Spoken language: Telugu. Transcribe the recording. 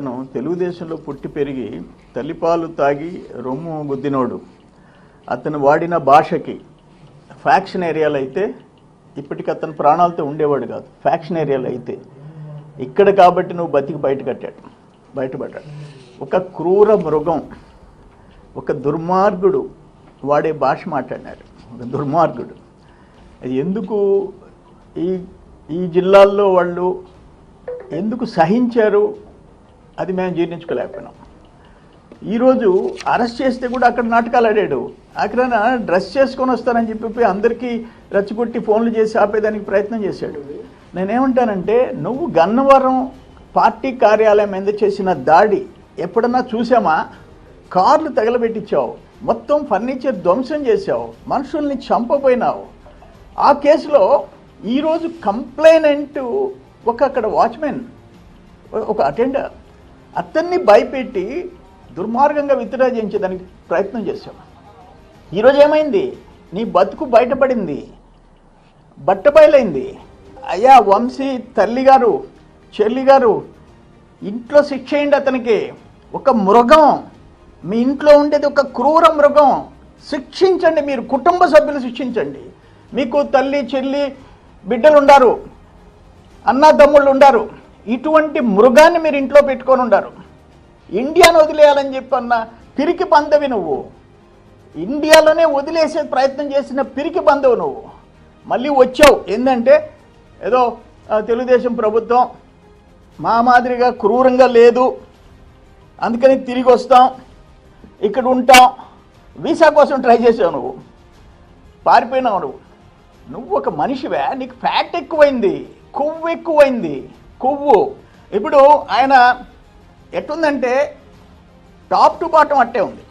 అతను తెలుగుదేశంలో పుట్టి పెరిగి తల్లిపాలు తాగి రొమ్ము గుద్దినోడు అతను వాడిన భాషకి ఫ్యాక్షన్ ఏరియాలో అయితే ఇప్పటికి అతను ప్రాణాలతో ఉండేవాడు కాదు. ఫ్యాక్షన్ ఏరియాలో అయితే. ఇక్కడ కాబట్టి నువ్వు బతికి బయట కట్టాడు. బయటపడ్డాడు. ఒక క్రూర మృగం ఒక దుర్మార్గుడు వాడే భాష మాట్లాడినాడు. ఒక దుర్మార్గుడు. అది ఎందుకు ఈ ఈ జిల్లాల్లో వాళ్ళు ఎందుకు సహించారు? అది మేము జీర్ణించుకోలేకపోయినాం. ఈరోజు అరెస్ట్ చేస్తే కూడా అక్కడ నాటకాలు ఆడాడు. అక్కడ డ్రెస్ చేసుకొని వస్తానని చెప్పి అందరికీ రెచ్చగొట్టి ఫోన్లు చేసి ఆపేదానికి ప్రయత్నం చేశాడు. నేనేమంటానంటే నువ్వు గన్నవరం పార్టీ కార్యాలయం మీద చేసిన దాడి ఎప్పుడన్నా చూసామా? కార్లు తగలబెట్టించావు. మొత్తం ఫర్నిచర్ ధ్వంసం చేసావు మనుషుల్ని చంపపోయినావు ఆ కేసులో ఈరోజు కంప్లైనెంట్ ఒక అక్కడ వాచ్మెన్ ఒక అటెండర్. అతన్ని భయపెట్టి దుర్మార్గంగా విత్డ్రా చేయించేదానికి ప్రయత్నం చేశాం. ఈరోజు ఏమైంది? నీ బతుకు బయటపడింది. బట్టబయలైంది. అయ్యా వంశీ తల్లి గారు చెల్లి గారు ఇంట్లో శిక్ష అయ్యండి అతనికి? ఒక మృగం. మీ ఇంట్లో ఉండేది ఒక క్రూర మృగం. శిక్షించండి మీరు కుటుంబ సభ్యులు శిక్షించండి. మీకు తల్లి చెల్లి బిడ్డలు ఉండారు. అన్నదమ్ముళ్ళు ఉండారు. ఇటువంటి మృగాన్ని మీరు ఇంట్లో పెట్టుకొని ఉండరు. ఇండియాను వదిలేయాలని చెప్పన్న పిరికి పందవి నువ్వు. ఇండియాలోనే వదిలేసే ప్రయత్నం చేసిన పిరికి పందవు నువ్వు. మళ్ళీ వచ్చావు. ఏంటంటే ఏదో తెలుగుదేశం ప్రభుత్వం మా మాదిరిగా క్రూరంగా లేదు. అందుకని తిరిగి వస్తాం. ఇక్కడ ఉంటాం. వీసా కోసం ట్రై చేసావు నువ్వు. పారిపోయినావు నువ్వు. నువ్వు ఒక మనిషివే. నీకు ఫ్యాట్ ఎక్కువైంది. కొవ్వు ఎక్కువైంది. కొవ్వు. ఇప్పుడు ఆయన ఎట్టుందంటే టాప్ టు బాటం అట్టే ఉంది.